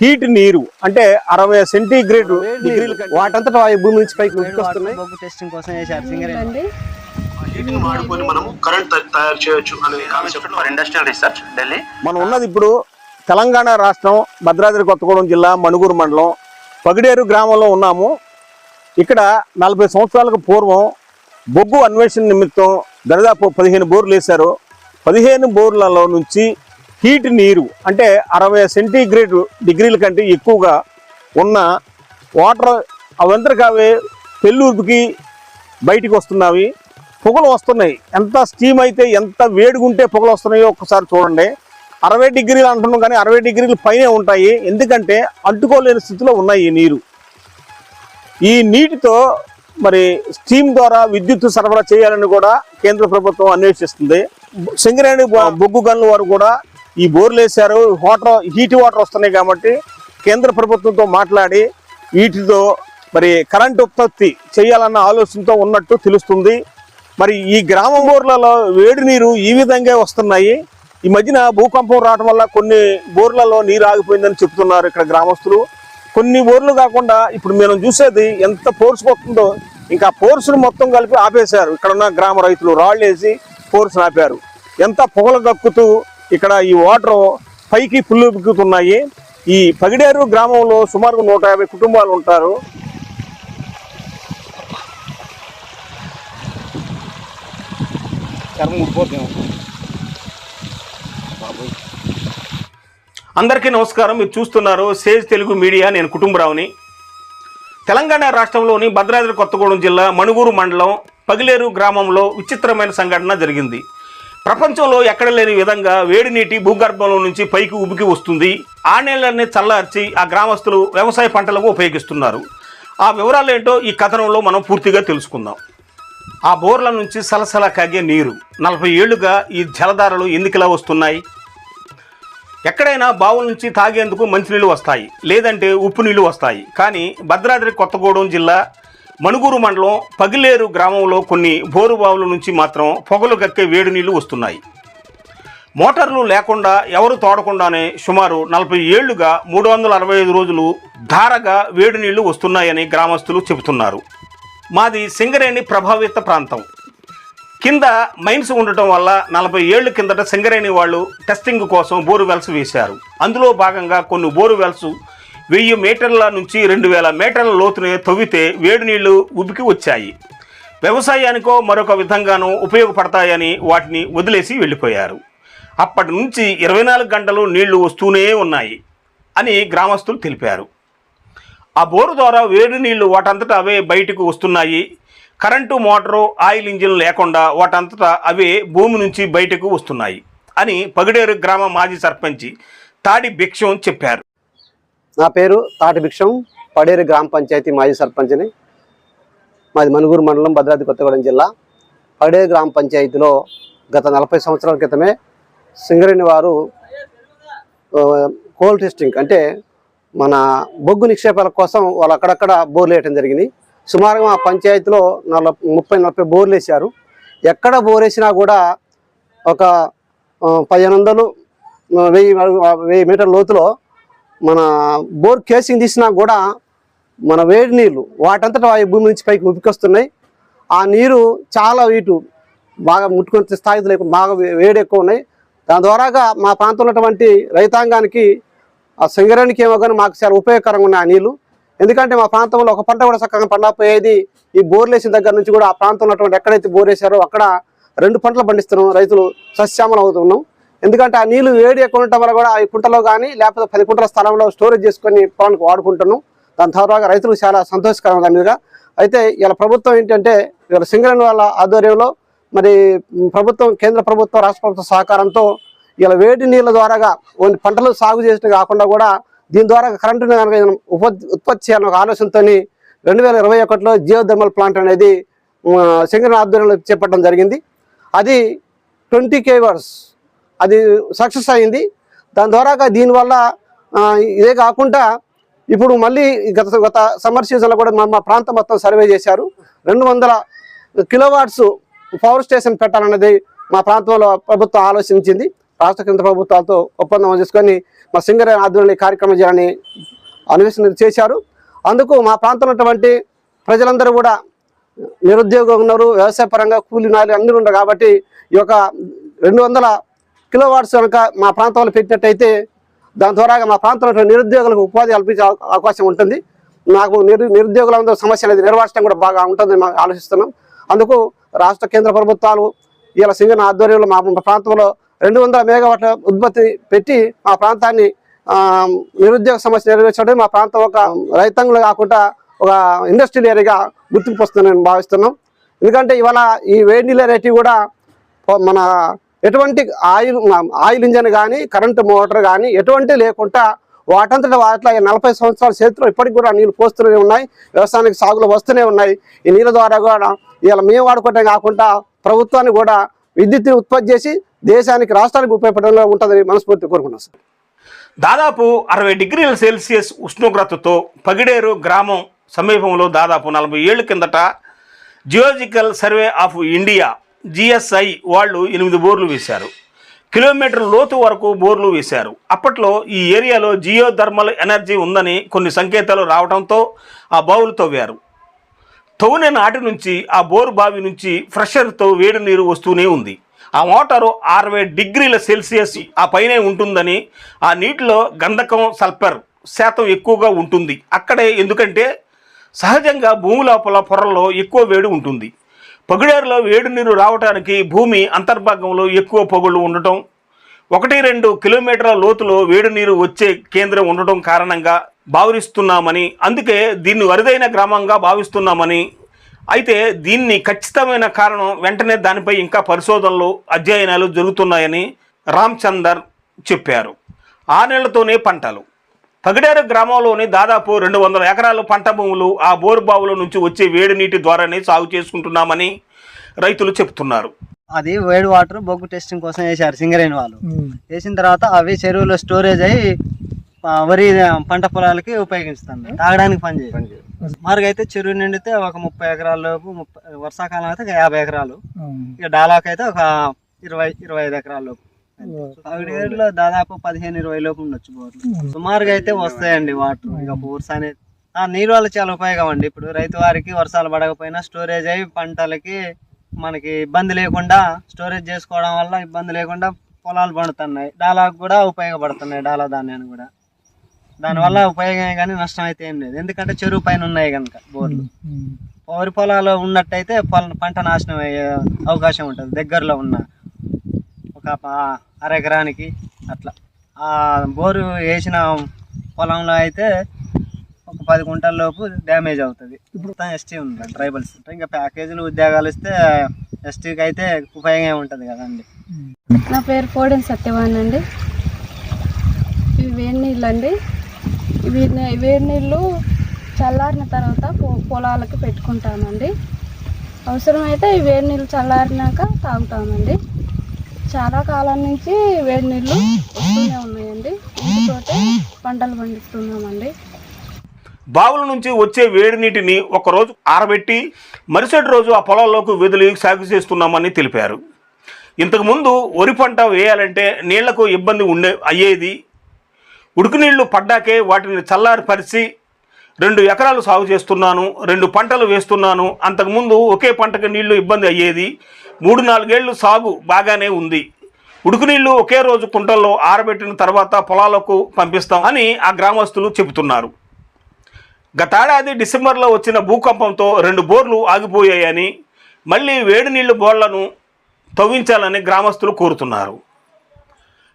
Heat నీరు అంటే అరవై సెంటీగ్రేడ్ డిగ్రీల వాటంతటా భూమి నుంచి పైకి ఉట్టుకొస్తున్నాయి బొగ్గు టెస్టింగ్ కోసం వేశారు సింగరేణి అండి హీట్ని వాడుకొని మనము కరెంట్ తయారు చేయొచ్చు అనే concept for industrial research Delhi మనం ఉన్నది ఇప్పుడు తెలంగాణ రాష్ట్రం భద్రాద్రి కొత్తగూడెం జిల్లా మణుగూరు మండలం. పగిడేరు గ్రామంలో ఉన్నాము. ఇక్కడ నలభై సంవత్సరాలకు పూర్వం బొగ్గు అన్వేషణ నిమిత్తం దరిదాపు పదిహేను బోర్లు వేశారు. పదిహేను బోర్లలో నుంచి హీట్ నీరు అంటే అరవై సెంటీగ్రేడ్ డిగ్రీల కంటే ఎక్కువగా ఉన్న వాటర్ అవంతరికావే పెళ్ళూర్పుకి బయటికి వస్తున్నవి. పొగలు వస్తున్నాయి. ఎంత స్టీమ్ అయితే ఎంత వేడిగుంటే పొగలు వస్తున్నాయో ఒక్కసారి చూడండి. అరవై డిగ్రీలు అంటున్నాం కానీ అరవై డిగ్రీల పైనే ఉంటాయి. ఎందుకంటే అంటుకోలేని స్థితిలో ఉన్నాయి ఈ నీరు. ఈ నీటితో మరి స్టీమ్ ద్వారా విద్యుత్ సరఫరా చేయాలని కూడా కేంద్ర ప్రభుత్వం అన్వేషిస్తుంది. సింగరేణి బొగ్గు గన్లు వారు కూడా ఈ బోర్లు వేశారు. వాటర్ హీట్ వాటర్ వస్తున్నాయి కాబట్టి కేంద్ర ప్రభుత్వంతో మాట్లాడి వీటితో మరి కరెంట్ ఉత్పత్తి చేయాలన్న ఆలోచనతో ఉన్నట్టు తెలుస్తుంది. మరి ఈ గ్రామం బోర్లలో వేడి నీరు ఈ విధంగా వస్తున్నాయి. ఈ మధ్యన భూకంపం రావడం వల్ల కొన్ని బోర్లలో నీరు ఆగిపోయిందని చెప్తున్నారు ఇక్కడ గ్రామస్తులు. కొన్ని బోర్లు కాకుండా ఇప్పుడు మనం చూసేది ఎంత ఫోర్స్ వస్తుందో ఇంకా ఫోర్స్ను మొత్తం కలిపి ఆపేశారు. ఇక్కడ ఉన్న గ్రామ రైతులు రాళ్ళు వేసి ఫోర్స్ ఆపారు. ఎంత పొగలు కక్కుతూ ఇక్కడ ఈ వాటర్ పైకి పుల్లుపుకుతున్నాయి ఈ పగిడేరు గ్రామంలో సుమారు నూట యాభై కుటుంబాలు ఉంటారు. అందరికీ నమస్కారం. మీరు చూస్తున్నారు సేజ్ తెలుగు మీడియా. నేను కుటుంబరావుని. తెలంగాణ రాష్ట్రంలోని భద్రాద్రి కొత్తగూడెం జిల్లా మణుగూరు మండలం పగిలేరు గ్రామంలో విచిత్రమైన సంఘటన జరిగింది. ప్రపంచంలో ఎక్కడ లేని విధంగా వేడి నీటి భూగర్భంలో నుంచి పైకి ఉబికి వస్తుంది. ఆ నీళ్ళని చల్లార్చి ఆ గ్రామస్తులు వ్యవసాయ పంటలకు ఉపయోగిస్తున్నారు. ఆ వివరాలు ఏంటో ఈ కథనంలో మనం పూర్తిగా తెలుసుకుందాం. ఆ బోర్ల నుంచి సలసల కాగే నీరు. నలభై ఏళ్ళుగా ఈ జలధారలు ఎందుకులా వస్తున్నాయి. ఎక్కడైనా బావుల నుంచి తాగేందుకు మంచినీళ్ళు వస్తాయి. లేదంటే ఉప్పు నీళ్ళు వస్తాయి. కానీ భద్రాద్రి కొత్తగూడెం జిల్లా మణుగూరు మండలం పగిలేరు గ్రామంలో కొన్ని బోరు బావుల నుంచి మాత్రం పొగలు కక్కే వేడి నీళ్ళు వస్తున్నాయి. మోటార్లు లేకుండా ఎవరు తోడకుండానే సుమారు నలభై ఏళ్ళుగా మూడు వందల అరవై ఐదు రోజులు ధారగా వేడి నీళ్ళు వస్తున్నాయని గ్రామస్తులు చెబుతున్నారు. మాది సింగరేణి ప్రభావిత ప్రాంతం. కింద మైన్స్ ఉండటం వల్ల నలభై ఏళ్ళ కిందట సింగరేణి వాళ్ళు టెస్టింగ్ కోసం బోరువెల్స్ వేశారు. అందులో భాగంగా కొన్ని బోరువెల్స్ వెయ్యి మీటర్ల నుంచి రెండు వేల మీటర్ల లోతునే తవ్వితే వేడి నీళ్ళు ఉబికి వచ్చాయి. వ్యవసాయానికో మరొక విధంగానూ ఉపయోగపడతాయని వాటిని వదిలేసి వెళ్ళిపోయారు. అప్పటి నుంచి ఇరవై నాలుగు గంటలు నీళ్ళు వస్తూనే ఉన్నాయి అని గ్రామస్తులు తెలిపారు. ఆ బోరు ద్వారా వేడి నీళ్ళు వాటంతటా అవే బయటకు వస్తున్నాయి. కరెంటు మోటారు ఆయిల్ ఇంజిన్ లేకుండా వాటంతటా అవే భూమి నుంచి బయటకు వస్తున్నాయి అని పగిడేరు గ్రామ మాజీ సర్పంచి తాడి భిక్షం చెప్పారు. నా పేరు తాటి భిక్షం పడేరు గ్రామ పంచాయతీ మాజీ సర్పంచ్ని. మాది మనుగూరు మండలం భద్రాద్రి కొత్తగూడెం జిల్లా. పడేరు గ్రామ పంచాయతీలో గత నలభై సంవత్సరాల క్రితమే సింగరేణి వారు కోల్ టెస్టింగ్ అంటే మన బొగ్గు నిక్షేపాల కోసం వాళ్ళు అక్కడక్కడ బోర్లు వేయటం జరిగింది. సుమారుగా మా పంచాయతీలో నలభై ముప్పై నలభై బోర్లు వేశారు. ఎక్కడ బోర్ వేసినా కూడా ఒక పదిహేను వందలు వెయ్యి వెయ్యి మీటర్ లోతులో మన బోర్ కేసింగ్ తీసినా కూడా మన వేడి నీళ్ళు వాటంతటా ఈ భూమి నుంచి పైకి ఉపికొస్తున్నాయి. ఆ నీరు చాలా ఇటు బాగా ముట్టుకునే స్థాయిలో లేకుండా బాగా వేడి ఎక్కువ ఉన్నాయి. దాని ద్వారాగా మా ప్రాంతంలో ఉన్నటువంటి రైతాంగానికి ఆ సంగరానికి ఏమో కానీ మాకు చాలా ఉపయోగకరంగా ఉన్నాయి ఆ నీళ్ళు ఎందుకంటే మా ప్రాంతంలో ఒక పంట కూడా చక్కగా పండకపోయేది. ఈ బోర్లు వేసిన దగ్గర నుంచి కూడా ఆ ప్రాంతంలో ఉన్నటువంటి ఎక్కడైతే బోర్ వేశారో అక్కడ రెండు పంటలు పండిస్తున్నాం. రైతులు సస్యామలం అవుతున్నాం ఎందుకంటే ఆ నీళ్ళు వేడి ఎక్కువ ఉండటం వల్ల కూడా ఈ కుంటలో కానీ లేకపోతే పది కుంటల స్థలంలో స్టోరేజ్ చేసుకొని పొలానికి వాడుకుంటున్నాం. దాని తర్వాత రైతులకు చాలా సంతోషకరంగా అయితే ఇలా ప్రభుత్వం ఏంటంటే ఇలా సింగరేణి వాళ్ళ ఆధ్వర్యంలో మరి ప్రభుత్వం కేంద్ర ప్రభుత్వం రాష్ట్ర ప్రభుత్వ సహకారంతో ఇలా వేడి నీళ్ళ ద్వారాగా కొన్ని పంటలు సాగు చేసిన కాకుండా కూడా దీని ద్వారా కరెంటును కనుక ఉప- ఉత్పత్తి చేయాలన్న ఒక ఆలోచనతో రెండు వేల ఇరవై ఒకటిలో జియోథర్మల్ ప్లాంట్ అనేది ఆ, సింగరేణి ఆధ్వర్యంలో చేపట్టడం జరిగింది. అది ట్వంటీ కేవర్స్ అది సక్సెస్ అయింది. దాని ద్వారాగా దీనివల్ల ఇదే కాకుండా ఇప్పుడు మళ్ళీ గత గత సమ్మర్ సీజన్లో కూడా మా మా ప్రాంతం మొత్తం సర్వే చేశారు. రెండు వందల కిలోవాట్స్ పవర్ స్టేషన్ పెట్టాలన్నది మా ప్రాంతంలో ప్రభుత్వం ఆలోచించింది. రాష్ట్ర కేంద్ర ప్రభుత్వాలతో ఒప్పందం చేసుకొని మా సింగర్ ఆధ్వర్యంలో ఈ కార్యక్రమం చేయాలని అన్వేషణ చేశారు. అందుకు మా ప్రాంతంలో ఉన్నటువంటి ప్రజలందరూ కూడా నిరుద్యోగం ఉన్నారు వ్యవసాయ పరంగా కూలి నాలి అందరు ఉన్నారు కాబట్టి ఈ యొక్క రెండు వందల కిలో వాట్స్ కనుక మా ప్రాంతంలో పెట్టినట్టయితే దాని ద్వారా మా ప్రాంతంలో నిరుద్యోగులకు ఉపాధి కల్పించే అవకాశం ఉంటుంది. నాకు నిరు నిరుద్యోగులందరూ సమస్య అనేది నిర్వహించడం కూడా బాగా ఉంటుందని ఆలోచిస్తున్నాం. అందుకు రాష్ట్ర కేంద్ర ప్రభుత్వాలు ఇలా సింగన ఆధ్వర్యంలో మా ప్రాంతంలో రెండు వందల మేగావాట్ల ఉత్పత్తి పెట్టి మా ప్రాంతాన్ని నిరుద్యోగ సమస్య నెరవేర్చడం మా ప్రాంతం ఒక రైతాంగంలో కాకుండా ఒక ఇండస్ట్రియల్ ఏరియాగా గుర్తింపు వస్తుందని నేను భావిస్తున్నాం. ఎందుకంటే ఇవాళ ఈ వేడి నీళ్ళ రేటు కూడా మన ఎటువంటి ఆయిల్ ఆయిల్ ఇంజన్ కానీ కరెంటు మోటార్ కానీ ఎటువంటి లేకుండా వాటంతట వాటిలో నలభై సంవత్సరాల చేతిలో ఇప్పటికి కూడా నీళ్ళు పోస్తూనే ఉన్నాయి వ్యవసాయానికి సాగులు వస్తూనే ఉన్నాయి. ఈ నీళ్ళ ద్వారా కూడా ఇలా మేము వాడుకోవటం కాకుండా ప్రభుత్వాన్ని కూడా విద్యుత్ని ఉత్పత్తి చేసి దేశానికి రాష్ట్రానికి ఉపయోగపడంలో ఉంటుందని మనస్ఫూర్తి కోరుకున్నాం సార్. దాదాపు అరవై డిగ్రీల సెల్సియస్ ఉష్ణోగ్రతతో పగిడేరు గ్రామం సమీపంలో దాదాపు నలభై ఏళ్ళ కిందట geological survey of India GSI వాళ్ళు ఎనిమిది బోర్లు వేశారు. కిలోమీటర్ లోతు వరకు బోర్లు వేశారు. అప్పట్లో ఈ ఏరియాలో జియో థర్మల్ ఎనర్జీ ఉందని కొన్ని సంకేతాలు రావడంతో ఆ బావులు తవ్వారు. తవ్విన నాటి నుంచి ఆ బోరు బావి నుంచి ఫ్రెషర్తో వేడి నీరు వస్తూనే ఉంది. ఆ మోటారు అరవై డిగ్రీల సెల్సియస్ ఆ పైనే ఉంటుందని ఆ నీటిలో గంధకం సల్ఫర్ శాతం ఎక్కువగా ఉంటుంది. అక్కడే ఎందుకంటే సహజంగా భూమి లోపల పొరల్లో ఎక్కువ వేడి ఉంటుంది. పగిడేరులో వేడి నీరు రావడానికి భూమి అంతర్భాగంలో ఎక్కువ పొగుళ్ళు ఉండటం ఒకటి రెండు కిలోమీటర్ల లోతులో వేడి నీరు వచ్చే కేంద్రం ఉండటం కారణంగా భావిస్తున్నామని అందుకే దీన్ని అరుదైన గ్రామంగా భావిస్తున్నామని అయితే దీన్ని ఖచ్చితమైన కారణం వెంటనే దానిపై ఇంకా పరిశోధనలు అధ్యయనాలు జరుగుతున్నాయని రామచందర్ చెప్పారు. ఆ నెలతోనే పంటలు. పగిడేరు గ్రామంలోని దాదాపు రెండు వందల ఎకరాల పంట భూములు ఆ బోరు బావుల నుంచి వచ్చే వేడి నీటి ద్వారానే సాగు చేసుకుంటున్నామని రైతులు చెప్తున్నారు అది వేడి వాటర్ బొగ్గు టెస్టింగ్ కోసం వేసారు సింగరేణి వాళ్ళు. వేసిన తర్వాత అవి చెరువులో స్టోరేజ్ అయ్యి వరి పంట పొలాలకి ఉపయోగిస్తాను తాగడానికి పని చేయాలి మారుగా అయితే చెరువు నిండితే ఒక ముప్పై ఎకరాల లోపు ముప్పై వర్షాకాలం అయితే ఒక యాభై ఎకరాలు. ఇక డాలాకి అయితే ఒక ఇరవై ఇరవై ఐదు ఎకరాల లోపు. పగిడేరులో దాదాపు పదిహేను ఇరవై లోపు ఉండొచ్చు బోర్లు. సుమారుగా అయితే వస్తాయండి వాటర్. ఇక బోర్స్ అనేది ఆ నీరు వల్ల చాలా ఉపయోగం అండి. ఇప్పుడు రైతు వారికి వర్షాలు పడకపోయినా స్టోరేజ్ అయ్యి పంటలకి మనకి ఇబ్బంది లేకుండా స్టోరేజ్ చేసుకోవడం వల్ల ఇబ్బంది లేకుండా పొలాలు పండుతున్నాయి. డాలాకు కూడా ఉపయోగపడుతున్నాయి డాలా ధాన్యాన్ని కూడా. దానివల్ల ఉపయోగమే కానీ నష్టం అయితే ఏం లేదు. ఎందుకంటే చెరువు పైన ఉన్నాయి కనుక బోర్లు. వరి పొలాలు ఉన్నట్టయితే పొల పంట నాశనం అయ్యే అవకాశం ఉంటుంది. దగ్గరలో ఉన్న ఒక ఎకరానికి అట్లా. బోరు వేసిన పొలంలో అయితే ఒక పది గుంటల లోపు డ్యామేజ్ అవుతుంది. ఇప్పుడు ఎస్టీ ఉంది ట్రైబల్స్ ఇంకా ప్యాకేజీలు ఉద్యోగాలు ఇస్తే ఎస్టీకి అయితే ఉపయోగం ఉంటుంది కదండి. నా పేరు కోడెన్ సత్యవాణి అండి. ఇవి వేడి నీళ్ళు అండి ఇవి వేడి నీళ్ళు చల్లారిన తర్వాత పొలాలకు పొలాలకి పెట్టుకుంటామండి అవసరమైతే ఈ వేడి నీళ్ళు చల్లారినాక తాగుతామండి చాలా కాలం నుంచి వేడి నీళ్ళు వస్తూనే ఉన్నాయండి. ఇంటితోటే పంటలు పండిస్తున్నామండి. బావుల నుంచి వచ్చే వేడి నీటిని ఒకరోజు ఆరబెట్టి మరుసటి రోజు ఆ పొలాల్లోకి వదిలి సాగు చేస్తున్నామని తెలిపారు. ఇంతకుముందు వరి పంట వేయాలంటే నీళ్ళకు ఇబ్బంది ఉండే అయ్యేది. ఉడుకు నీళ్ళు పడ్డాకే వాటిని చల్లారిపరిచి రెండు ఎకరాలు సాగు చేస్తున్నాను రెండు పంటలు వేస్తున్నాను. అంతకుముందు ఒకే పంటకు నీళ్ళు ఇబ్బంది అయ్యేది. మూడు నాలుగేళ్ళు సాగు బాగానే ఉంది. ఉడుకునీళ్ళు ఒకే రోజు కుంటల్లో ఆరబెట్టిన తర్వాత పొలాలకు పంపిస్తాం అని ఆ గ్రామస్తులు చెబుతున్నారు. గతేడాది డిసెంబర్లో వచ్చిన భూకంపంతో రెండు బోర్లు ఆగిపోయాయని మళ్ళీ వేడి నీళ్ళు బోర్లను తవ్వించాలని గ్రామస్తులు కోరుతున్నారు.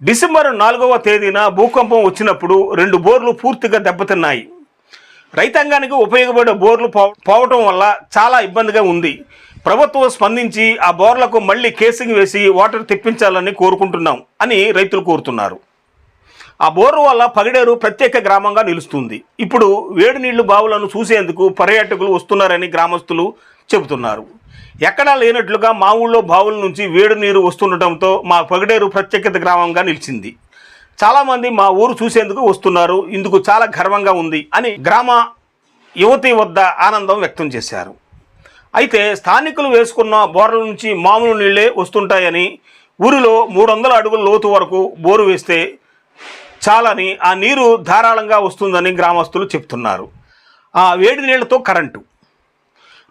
డిసెంబర్ నాలుగవ తేదీన భూకంపం వచ్చినప్పుడు రెండు బోర్లు పూర్తిగా దెబ్బతిన్నాయి. రైతాంగానికి ఉపయోగపడే బోర్లు పో పోవటం వల్ల చాలా ఇబ్బందిగా ఉంది. ప్రభుత్వం స్పందించి ఆ బోర్లకు మళ్ళీ కేసింగ్ వేసి వాటర్ తెప్పించాలని కోరుకుంటున్నాం అని రైతులు కోరుతున్నారు. ఆ బోరు వల్ల పగిడేరు ప్రత్యేక గ్రామంగా నిలుస్తుంది. ఇప్పుడు వేడి నీళ్ళు బావులను చూసేందుకు పర్యాటకులు వస్తున్నారని గ్రామస్తులు చెబుతున్నారు. ఎక్కడా లేనట్లుగా మా ఊళ్ళో బావుల నుంచి వేడి నీరు వస్తుండటంతో మా పగిడేరు ప్రత్యేకత గ్రామంగా నిలిచింది. చాలామంది మా ఊరు చూసేందుకు వస్తున్నారు. ఇందుకు చాలా గర్వంగా ఉంది అని గ్రామ యువతి వద్ద ఆనందం వ్యక్తం చేశారు. అయితే స్థానికులు వేసుకున్న బోర్ల నుంచి మామూలు నీళ్ళే వస్తుంటాయని ఊరిలో మూడు వందల అడుగుల లోతు వరకు బోరు వేస్తే చాలని ఆ నీరు ధారాళంగా వస్తుందని గ్రామస్తులు చెప్తున్నారు. ఆ వేడి నీళ్ళతో కరెంటు.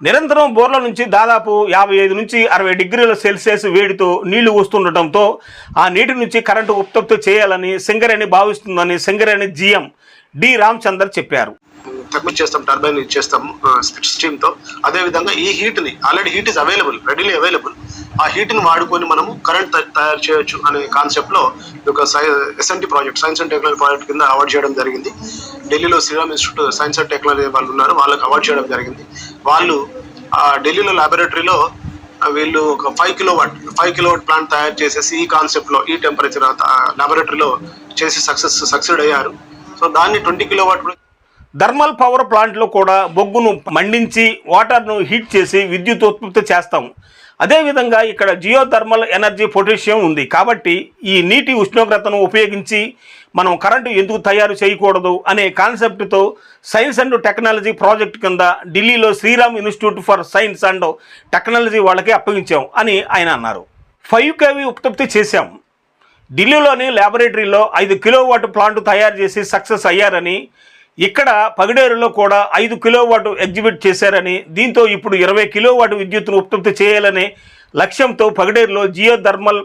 నిరంతరం బోర్ల నుంచి దాదాపు యాభై ఐదు నుంచి అరవై డిగ్రీల సెల్సియస్ వేడితో నీళ్ళు వస్తుండటంతో ఆ నీటి నుంచి కరెంటు ఉత్పత్తి చేయాలని సింగరేణి భావిస్తుందని సింగరేణి జీఎం డి రామచందర్ చెప్పారు. సబ్మిట్ చేస్తాం టర్బైన్ ఇచ్చేస్తాం స్టీమ్తో. అదే విధంగా ఈ హీట్ని already heat is available readily available ఆ హీట్ని వాడుకొని మనము కరెంట్ తయారు చేయొచ్చు అనే కాన్సెప్ట్లో ఒక SNT project science and technology project కింద అవార్డు చేయడం జరిగింది. ఢిల్లీలో Sriram institute science and technology వాళ్ళు ఉన్నారు వాళ్ళకి అవార్డు చేయడం జరిగింది. వాళ్ళు ఆ ఢిల్లీలో లాబొరేటరీలో వీళ్ళు ఒక five kilowatt five kilowatt plant తయారు చేసేసి ఈ కాన్సెప్ట్లో ఈ టెంపరేచర్ లాబొరేటరీలో చేసి సక్సెస్ సక్సెడ్ అయ్యారు. సో దాన్ని twenty kilowatt thermal power ప్లాంట్లో కూడా బొగ్గును మండించి వాటర్ను హీట్ చేసి విద్యుత్ ఉత్పత్తి చేస్తాం. అదేవిధంగా ఇక్కడ జియో థర్మల్ ఎనర్జీ పొటాషియం ఉంది. కాబట్టి ఈ నీటి ఉష్ణోగ్రతను ఉపయోగించి మనం కరెంటు ఎందుకు తయారు చేయకూడదు అనే కాన్సెప్ట్తో సైన్స్ అండ్ టెక్నాలజీ ప్రాజెక్ట్ కింద ఢిల్లీలో Sriram institute for science and technology వాళ్ళకి అప్పగించాం అని ఆయన అన్నారు. ఫైవ్ కేవీ ఉత్పత్తి చేశాం. ఢిల్లీలోని ల్యాబొరేటరీలో ఐదు కిలోవాట్ ప్లాంట్ తయారు చేసి సక్సెస్ అయ్యారని ఇక్కడ పగిడేరులో కూడా ఐదు కిలోవాట్ ఎగ్జిబిట్ చేశారని దీంతో ఇప్పుడు ఇరవై కిలోవాట్ విద్యుత్ను ఉత్పత్తి చేయాలనే లక్ష్యంతో పగిడేరులో జియో థర్మల్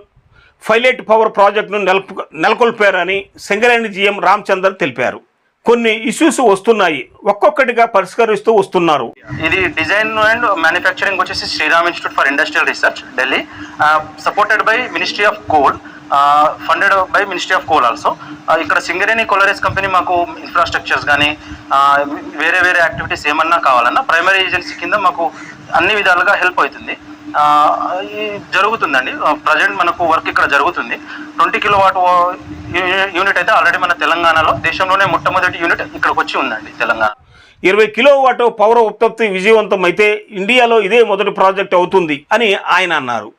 ఫైలైట్ పవర్ ప్రాజెక్టును నెలపు నెలకొల్పారని సింగరేణి జిఎం రామచందర్ తెలిపారు. కొన్ని ఇష్యూస్ వస్తున్నాయి. ఒక్కొక్కటిగా పరిష్కరిస్తూ వస్తున్నారు. ఇది డిజైన్ అండ్ మ్యానుఫ్యాక్చరింగ్ వచ్చేసి Shriram institute for industrial research Delhi. Supported by ministry of coal funded by ministry of coal also ఇక్కడ సింగరేణి కోలరేస్ కంపెనీ మాకు ఇన్ఫ్రాస్ట్రక్చర్స్ కానీ వేరే వేరే యాక్టివిటీస్ ఏమన్నా కావాలన్నా ప్రైమరీ ఏజెన్సీ కింద మాకు అన్ని విధాలుగా హెల్ప్ అవుతుంది. జరుగుతుందండి. ప్రజెంట్ మనకు వర్క్ ఇక్కడ జరుగుతుంది. ట్వంటీ కిలో వాట్ యూనిట్ అయితే ఆల్రెడీ మన తెలంగాణలో దేశంలోనే మొట్టమొదటి యూనిట్ ఇక్కడికి వచ్చి ఉందండి తెలంగాణ. ఇరవై కిలో వాట్ పౌర ఉత్పత్తి విజయవంతం అయితే ఇండియాలో ఇదే మొదటి ప్రాజెక్ట్ అవుతుంది అని ఆయన అన్నారు.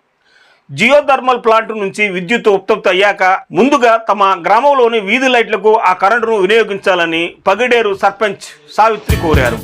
జియో థర్మల్ ప్లాంట్ నుంచి విద్యుత్ ఉత్పత్తి అయ్యాక ముందుగా తమ గ్రామంలోని వీధి లైట్లకు ఆ కరెంటును వినియోగించాలని పగిడేరు సర్పంచ్ సావిత్రి కోరారు.